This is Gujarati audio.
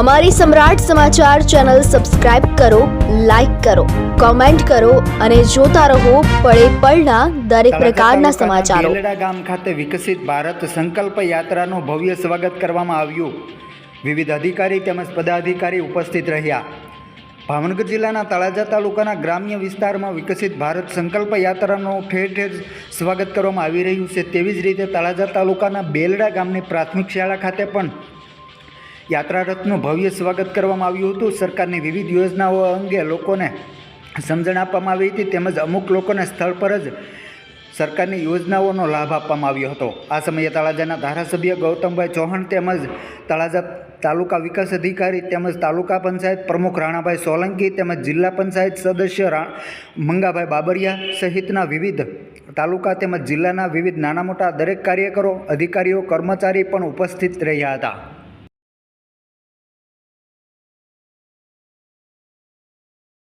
અમારી સમ્રાટ સમાચાર ચેનલ સબસ્ક્રાઇબ કરો લાઈક કરો કોમેન્ટ કરો અને જોતા રહો પળે પળના દરેક પ્રકારના સમાચારો. બેલડા ગામ ખાતે વિકસિત ભારત સંકલ્પ યાત્રાનું ભવ્ય સ્વાગત કરવામાં આવ્યું. વિવિધ અધિકારી તેમજ પદાધિકારી ઉપસ્થિત રહ્યા. ભાવનગર જિલ્લાના તળાજા તાલુકાના ગ્રામ્ય વિસ્તારમાં વિકસિત ભારત સંકલ્પ યાત્રાનું ઠેર ઠેર સ્વાગત કરવામાં આવી રહ્યું છે. તેવી જ રીતે તળાજા તાલુકાના બેલડા ગામની પ્રાથમિક શાળા ખાતે પણ યાત્રા રથનું ભવ્ય સ્વાગત કરવામાં આવ્યું હતું. સરકારની વિવિધ યોજનાઓ અંગે લોકોને સમજણ આપવામાં આવી હતી તેમજ અમુક લોકોને સ્થળ પર જ સરકારની યોજનાઓનો લાભ આપવામાં આવ્યો હતો. આ સમયે તળાજાના ધારાસભ્ય ગૌતમભાઈ ચૌહાણ તેમજ તળાજા તાલુકા વિકાસ અધિકારી તેમજ તાલુકા પંચાયત પ્રમુખ રાણાભાઈ સોલંકી તેમજ જિલ્લા પંચાયત સદસ્ય મંગાભાઈ બાબરિયા સહિતના વિવિધ તાલુકા તેમજ જિલ્લાના વિવિધ નાના મોટા દરેક કાર્યકરો, અધિકારીઓ, કર્મચારી પણ ઉપસ્થિત રહ્યા હતા.